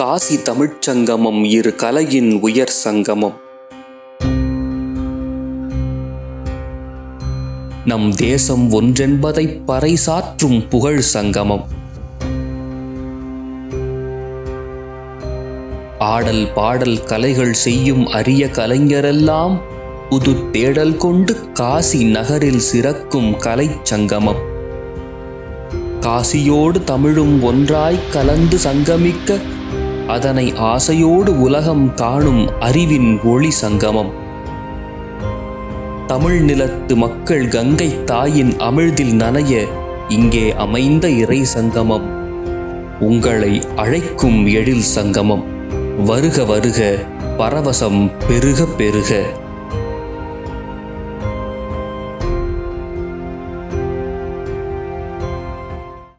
காசி தமிழ்ச் சங்கமம் இரு கலையின் உயர் சங்கமம். நம் தேசம் ஒன்றென்பதை பறைசாற்றும் புகழ் சங்கமம். ஆடல் பாடல் கலைகள் செய்யும் அரிய கலைஞரெல்லாம் புது தேடல் கொண்டு காசி நகரில் சிறக்கும் கலைச் சங்கமம். காசியோடு தமிழும் ஒன்றாய் கலந்து சங்கமிக்க அதனை ஆசையோடு உலகம் காணும் அறிவின் ஒளி சங்கமம். தமிழ் நிலத்து மக்கள் கங்கை தாயின் அமிழ்தில் நனைய இங்கே அமைந்த இறை சங்கமம். உங்களை அழைக்கும் எழில் சங்கமம். வருக வருக பரவசம் பெருக பெருக.